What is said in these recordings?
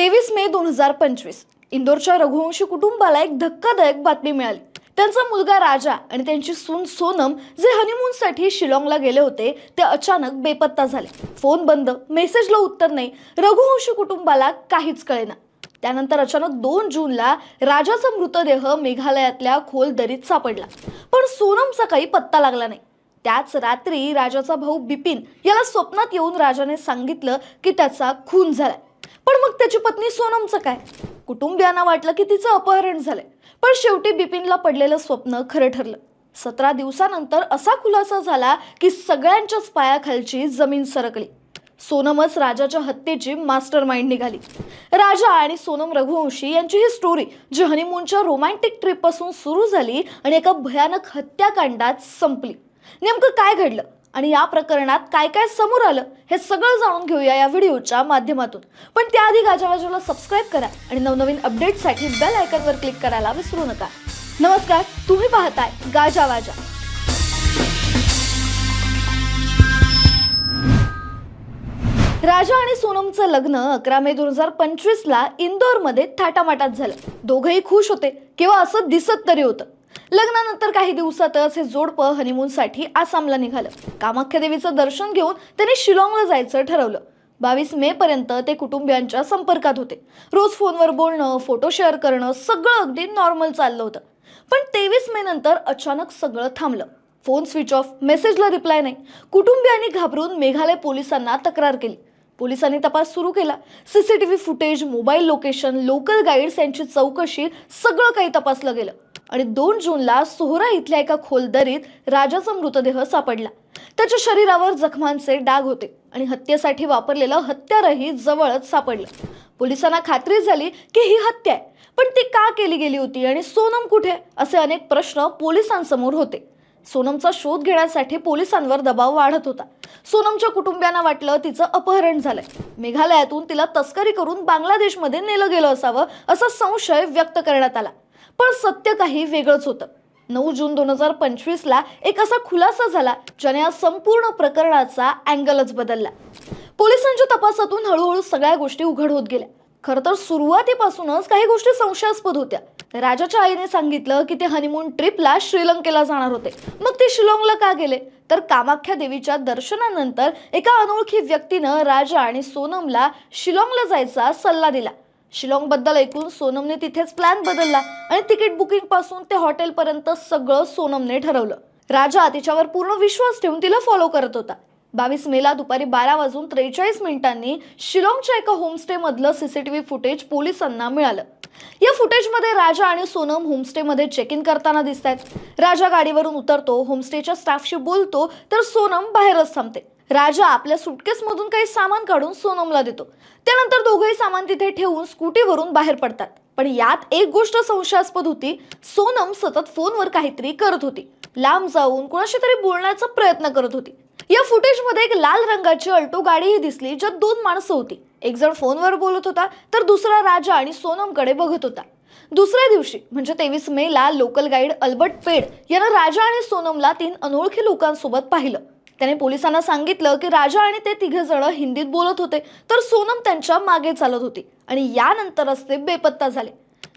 तेवीस मे दोन हजार पंचवीस. इंदोरच्या रघुवंशी कुटुंबाला एक धक्कादायक बातमी मिळाली. त्यांचा मुलगा राजा आणि त्यांची सून सोनम जे हनीमूनसाठी शिलाँगला गेले होते ते अचानक बेपत्ता झाले. फोन बंद मेसेजला उत्तर नाही रघुवंशी कुटुंबाला काहीच कळेना. त्यानंतर अचानक दोन जूनला राजाचा मृतदेह मेघालयातल्या खोल दरीत सापडला. पण सोनमचा काही पत्ता लागला नाही. त्याच रात्री राजाचा भाऊ बिपिन याला स्वप्नात येऊन राजाने सांगितलं की त्याचा खून झाला पण मग त्याची पत्नी सोनमचं काय? कुटुंबियांना वाटलं की तिचं अपहरण झालंय. पण शेवटी बिपिनला पडलेलं स्वप्न खरं ठरलं. सतरा दिवसानंतर असा खुलासा झाला की सगळ्यांच्याच पायाखालची जमीन सरकली. सोनमच राजाच्या हत्येची मास्टर माइंड निघाली. राजा आणि सोनम रघुवंशी यांची ही स्टोरी जी हनीमूनच्या रोमॅन्टिक ट्रिपपासून सुरू झाली आणि एका भयानक हत्याकांडात संपली. नेमकं काय घडलं? आणि या प्रकरणात काय काय समोर आलं हे सगळं जाणून घेऊया या व्हिडिओच्या माध्यमातून. पण त्याआधी गाजावाजाला सबस्क्राईब करा आणि नवनवीन अपडेटसाठी बेल आयकनवर क्लिक करायला विसरू नका. नमस्कार तुम्ही पाहताय गाजावाजा राजा आणि सोनमचं लग्न अकरा मे दोन हजार पंचवीसला इंदोरमध्ये थाटामाटात झालं. दोघंही खुश होते किंवा असं दिसत तरी होतं. लग्नानंतर काही दिवसातच हे जोडपं हनीमूनसाठी आसामला निघालं. कामाख्या देवीचं दर्शन घेऊन त्यांनी शिलाँगला जायचं ठरवलं. बावीस मे पर्यंत ते कुटुंबियांच्या संपर्कात होते. रोज फोनवर बोलणं फोटो शेअर करणं सगळं अगदी नॉर्मल चाललं होतं. पण तेवीस मे नंतर अचानक सगळं थांबलं. फोन स्विच ऑफ मेसेजला रिप्लाय नाही. कुटुंबियांनी घाबरून मेघालय पोलिसांना तक्रार केली. पोलिसांनी तपास सुरू केला. CCTV footage mobile location local guides यांची चौकशी सगळं काही तपासलं गेलं. आणि दोन जूनला सोहरा इथल्या एका खोलदरीत राजाचा मृतदेह सापडला. त्याच्या शरीरावर जखमांचे डाग होते आणि हत्येसाठी वापरलेलं हत्यारही जवळच सापडलं. पोलिसांना खात्री झाली की ही हत्या आहे पण ती का केली गेली होती आणि सोनम कुठे असे अनेक प्रश्न पोलिसांसमोर होते. सोनमचा शोध घेण्यासाठी पोलिसांवर दबाव वाढत होता. सोनमच्या कुटुंबियांना वाटलं तिचं अपहरण झालंय. मेघालयातून तिला तस्करी करून बांगलादेशमध्ये नेलं गेलं असावं असा संशय व्यक्त करण्यात आला. पण सत्य काही वेगळंच होतं. नऊ जून दोन हजार पंचवीसला एक असा खुलासा झाला ज्याने या संपूर्ण प्रकरणाचा अँगलच बदलला. पोलिसांच्या तपासातून हळूहळू सगळ्या गोष्टी उघड होत गेल्या. खरं तर सुरुवातीपासूनच काही गोष्टी संशयास्पद होत्या. राजाच्या आईने सांगितलं की ते हनीमून ट्रिपला श्रीलंकेला जाणार होते. मग ते शिलाँगला का गेले? तर कामाख्या देवीच्या दर्शनानंतर एका अनोळखी व्यक्तीनं राजा आणि सोनमला शिलाँगला जायचा सल्ला दिला. शिलाँगबद्दल ऐकून सोनमने तिथेच प्लॅन बदलला आणि तिकीट बुकिंगपासून ते हॉटेलपर्यंत सगळं सोनमने ठरवलं. राजा तिच्यावर पूर्ण विश्वास ठेवून तिला फॉलो करत होता. बावीस मेला दुपारी बारा वाजून त्रेचाळीस मिनिटांनी शिलाँगच्या एका होमस्टे मधलं सीसीटीव्ही फुटेज पोलिसांना मिळालं. या फुटेजमध्ये राजा आणि सोनम होमस्टेमध्ये चेक इन करताना दिसत आहेत राजा गाडीवरून उतरतो होमस्टेच्या स्टाफशी बोलतो तर सोनम बाहेरच थांबते. राजा आपल्या सुटकेसमधून काही सामान काढून सोनमला देतो. त्यानंतर दोघंही सामान तिथे ठेवून स्कूटीवरून बाहेर पडतात. पण यात एक गोष्ट संशयास्पद होती सोनम सतत फोनवर काहीतरी करत होती. लांब जाऊन कोणाशी तरी बोलण्याचा प्रयत्न करत होती. या फुटेजमध्ये एक लाल रंगाची अल्टो गाडीही दिसली ज्यात दोन माणसं होती. एक जण फोनवर बोलत होता तर दुसरा राजा आणि सोनमकडे बघत होता. दुसऱ्या दिवशी म्हणजे तेवीस मेला लोकल गाईड अल्बर्ट पेड यानं राजा आणि सोनमला तीन अनोळखी लोकांसोबत पाहिलं. त्याने पोलिसांना सांगितलं की राजा आणि ते तिघे जण हिंदीत बोलत होते तर सोनम त्यांच्या मागे चालत होती आणि यानंतरच ते बेपत्ता झाले.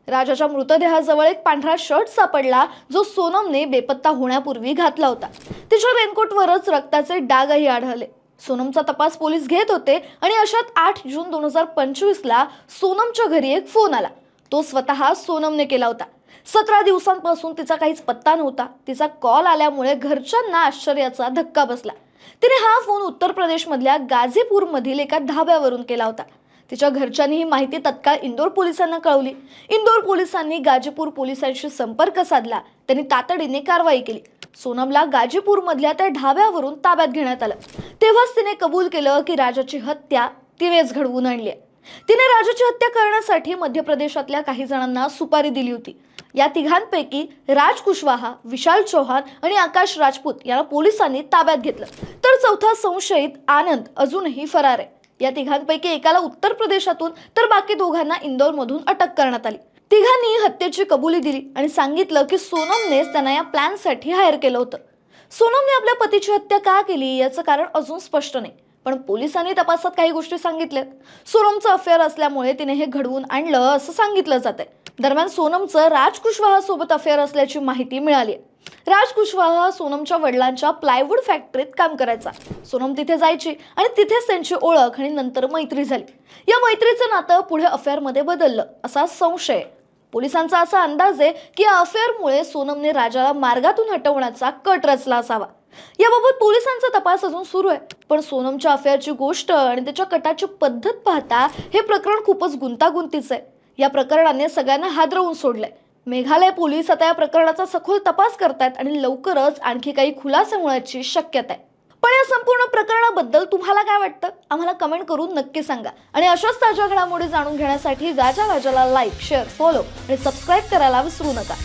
राजाच्या मृतदेहाजवळ एक पांढरा शर्ट सापडला जो सोनमने बेपत्ता होण्यापूर्वी घातला होता. तिच्या रेनकोटवरच रक्ताचे डागही आढळले. सोनमचा तपास पोलीस घेत होते आणि अशात आठ जून दोन हजार पंचवीसला सोनमच्या घरी एक फोन आला. तो स्वतः सोनमने केला होता. सतरा दिवसांपासून तिचा काहीच पत्ता नव्हता. तिचा कॉल आल्यामुळे घरच्यांना आश्चर्याचा धक्का बसला. तिने हा फोन उत्तर प्रदेशमधल्या गाझीपूरमधील एका धाब्यावरून केला होता. तिच्या घरच्यांनी ही माहिती तत्काळ इंदोर पोलिसांना कळवली. इंदोर पोलिसांनी गाजीपूर पोलिसांशी संपर्क साधला. त्यांनी तातडीने कारवाई केली. सोनमला गाजीपूरमधल्या त्या ढाब्यावरून ताब्यात घेण्यात आलं. तेव्हाच तिने कबूल केलं की राजाची हत्या तिनेच घडवून आणली आहे. तिने राजाची हत्या करण्यासाठी मध्य प्रदेशातल्या काही जणांना सुपारी दिली होती. या तिघांपैकी राज कुशवाहा विशाल चौहान आणि आकाश राजपूत यांना पोलिसांनी ताब्यात घेतलं. तर चौथा संशयित आनंद अजूनही फरार आहे. या तिघांपैकी एकाला उत्तर प्रदेशातून तर बाकी दोघांना इंदोरमधून अटक करण्यात आली. तिघांनी हत्येची कबुली दिली आणि सांगितलं की सोनमनेच त्यांना या प्लॅनसाठी हायर केलं होतं. सोनमने आपल्या पतीची हत्या का केली याचं कारण अजून स्पष्ट नाही पण पोलिसांनी तपासात काही गोष्टी सांगितल्यात. सोनमचं अफेअर असल्यामुळे तिने हे घडवून आणलं असं सांगितलं जातंय. दरम्यान सोनमचं राज कुशवाहासोबत अफेअर असल्याची माहिती मिळाली राज कुशवाहा सोनमच्या वडिलांच्या प्लायवूड फॅक्टरीत काम करायचा. सोनम तिथे जायची आणि तिथेच त्यांची ओळख आणि नंतर मैत्री झाली. या मैत्रीचं नातं पुढे अफेअरमध्ये बदललं असा संशय आहे. पोलिसांचा असा अंदाज आहे की या अफेअरमुळे सोनमने राजाला मार्गातून हटवण्याचा कट रचला असावा. याबाबत पोलिसांचा तपास अजून सुरू आहे. पण सोनमच्या अफेअरची गोष्ट आणि त्याच्या कटाची पद्धत पाहता हे प्रकरण खूपच गुंतागुंतीचं आहे. या प्रकरणाने सगळ्यांना हादरवून सोडलंय. मेघालय पोलीस आता या प्रकरणाचा सखोल तपास करतायत आणि लवकरच आणखी काही खुलासे होण्याची शक्यता आहे. पण या संपूर्ण प्रकरणाबद्दल तुम्हाला काय वाटतं? आम्हाला कमेंट करून नक्की सांगा. आणि अशाच ताज्या घडामोडी जाणून घेण्यासाठी गाजा गाजाला लाईक शेअर फॉलो आणि सबस्क्राईब करायला विसरू नका.